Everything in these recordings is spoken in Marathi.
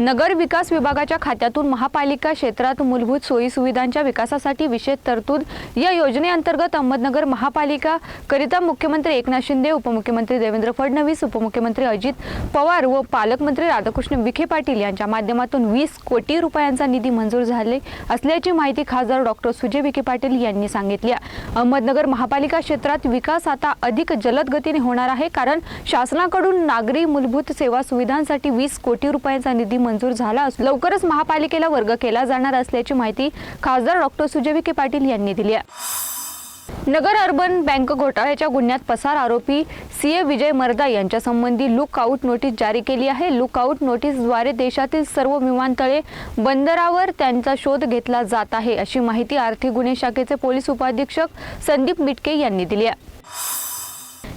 नगर विकास विभागाच्या खात्यातून महापालिका क्षेत्रात मूलभूत सोयी सुविधांच्या विकासासाठी विशेष तरतूद या योजनेअंतर्गत अहमदनगर महापालिका करिता मुख्यमंत्री एकनाथ शिंदे उपमुख्यमंत्री देवेंद्र फडणवीस उपमुख्यमंत्री अजित पवार व पालकमंत्री राधाकृष्ण विखे पाटील यांच्या माध्यमातून वीस कोटी रुपयांचा निधी मंजूर झाले असल्याची माहिती खासदार डॉक्टर सुजय विखे पाटील यांनी सांगितली अहमदनगर महापालिका क्षेत्रात विकास आता अधिक जलद गतीने होणार आहे कारण शासनाकडून नागरी मूलभूत सेवा सुविधांसाठी वीस कोटी रुपयांचा निधी मंजूर झाला असून लवकरच महापालिकेला वर्ग केला जाणार असल्याची माहिती खासदार डॉक्टर सुजय विखे पाटील यांनी दिली आहे. नगर अर्बन बँक घोटाळ्याच्या गुन्ह्यात पसार आरोपी सी ए विजय मर्दा यांच्या संबंधी लुक नोटीस जारी केली आहे. लुकआउट नोटीसद्वारे देशातील सर्व विमानतळे बंदरावर त्यांचा शोध घेतला जात आहे अशी माहिती आर्थिक गुन्हे शाखेचे पोलीस उपाधीक्षक संदीप मिटके यांनी दिली आहे.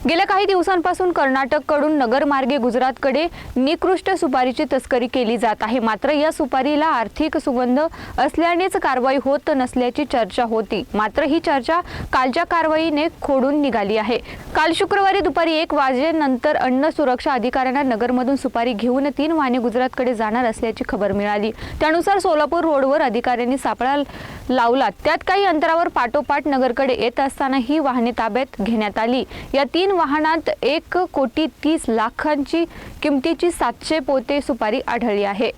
गेल्या काही दिवसांपासून कर्नाटककडून नगरमार्गे गुजरातकडे निकृष्ट सुपारीची तस्करी केली जात आहे. मात्र या सुपारीला आर्थिक सुगंध असल्यानेच कारवाई होत नसल्याची चर्चा होती. मात्र ही चर्चा कालच्या कारवाईने खोडून निघाली आहे. काल शुक्रवारी दुपारी एक वाजेनंतर अन्न सुरक्षा अधिकाऱ्यांना नगरमधून सुपारी घेऊन तीन वाहने गुजरातकडे जाणार असल्याची खबर मिळाली. त्यानुसार सोलापूर रोडवर अधिकाऱ्यांनी सापळा लावला. त्यात काही अंतरावर पाठोपाठ नगरकडे येत असताना ही वाहने ताब्यात घेण्यात आली. या तीन वाहनात एक कोटी तीस लाखांची किमतीची सातशे पोते सुपारी आढळली आहे.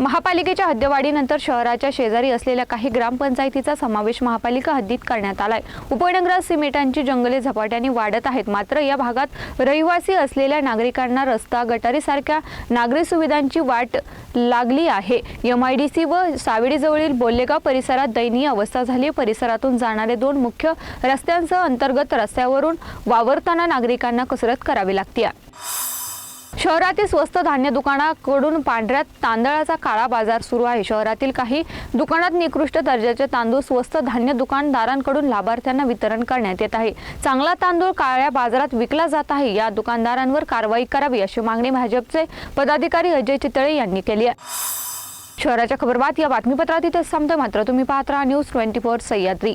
महापालिकेच्या हद्दवाढीनंतर शहराच्या शेजारी असलेल्या काही ग्रामपंचायतीचा समावेश महापालिका हद्दीत करण्यात आलाय. उपनगरात सिमेंटांची जंगले झपाट्याने वाढत आहेत. मात्र या भागात रहिवासी असलेल्या नागरिकांना रस्ता गटारीसारख्या नागरी सुविधांची वाट लागली आहे. एमआयडीसी व सावेडीजवळील बोल्लेगाव परिसरात दयनीय अवस्था झाली. परिसरातून जाणारे दोन मुख्य रस्त्यांसह अंतर्गत रस्त्यावरून वावरताना नागरिकांना कसरत करावी लागते शहरातील स्वस्त धान्य दुकानाकडून पांढऱ्या तांदळाचा काळा बाजार सुरू आहे. शहरातील काही दुकानात निकृष्ट दर्जाचे तांदूळ स्वस्त धान्य दुकानदारांकडून लाभार्थ्यांना वितरण करण्यात येत आहे. चांगला तांदूळ काळ्या बाजारात विकला जात आहे. या दुकानदारांवर कारवाई करावी अशी मागणी भाजपचे पदाधिकारी अजय चितळे यांनी केली आहे. शहराच्या खबरबात या बातमीपत्रात इथेच थांबतोय. मात्र तुम्ही पाहत राहा न्यूज ट्वेंटी फोर सह्याद्री.